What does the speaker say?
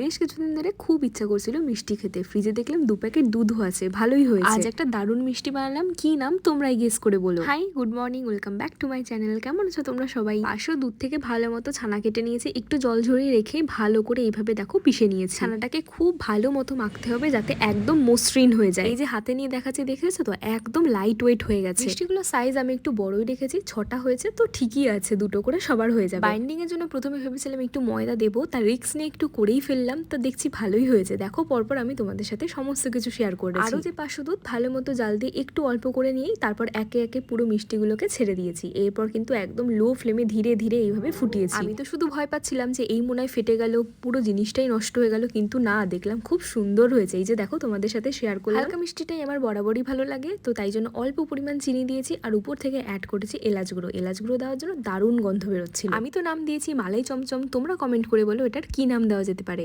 বেশ কিছুদিন ধরে খুব ইচ্ছা করছিল মিষ্টি খেতে। ফ্রিজে দেখলাম দু প্যাকেট দুধও আছে ভালোই হয়েছে। আজ একটা দারুণ মিষ্টি বানালাম কি নাম তোমরাই গেস করে বলো। Hi good morning welcome back to my channel কেমন আছো তোমরা সবাই? আসো দুধ থেকে ভালো মতো ছানা কেটে নিয়েছি একটু জল ঝরিয়ে রেখে ভালো করে এইভাবে দেখো পিষে নিয়েছি। ছানাটাকে খুব ভালো মতো মাখতে হবে যাতে একদম মসৃণ হয়ে যায়। এই যে হাতে নিয়ে দেখাচ্ছি দেখেছ তো? একদম লাইট ওয়েট হয়ে গেছে। মিষ্টিগুলো সাইজ আমি একটু বড়ই রেখেছি ছটা হয়েছে তো ঠিকই আছে দুটো করে সবার হয়ে যাবে। বাইন্ডিং এর জন্য প্রথমে ভেবেছিলাম একটু ময়দা দেবো তার রিক্স নিয়ে একটু করেই ফেললাম। তো দেখছি ভালোই হয়েছে। দেখো পরপর আমি তোমাদের সাথে সমস্ত কিছু শেয়ার করেছি। আরও যে পাঁচশো দুধ ভালো মতো জাল দিয়ে একটু অল্প করে নিয়েই তারপর একে একে পুরো মিষ্টিগুলোকে ছেড়ে দিয়েছি। এরপর কিন্তু একদম লো ফ্লেমে ধীরে ধীরে এইভাবে ফুটিয়েছি। আমি তো শুধু ভয় পাচ্ছিলাম যে এই মনে ফেটে গেল পুরো জিনিসটাই নষ্ট হয়ে গেল কিন্তু না দেখলাম খুব সুন্দর হয়েছে। এই যে দেখো তোমাদের সাথে শেয়ার করলাম। হালকা মিষ্টিটাই আমার বরাবরই ভালো লাগে তো তাই জন্য অল্প পরিমাণ চিনি দিয়েছি আর উপর থেকে অ্যাড করেছি এলাচ গুঁড়ো। এলাচ গুঁড়ো দেওয়ার জন্য দারুণ গন্ধ বেরোচ্ছিল। আমি তো নাম দিয়েছি মালাই চমচম তোমরা কমেন্ট করে বলো এটার কি নাম দেওয়া যেতে পারে।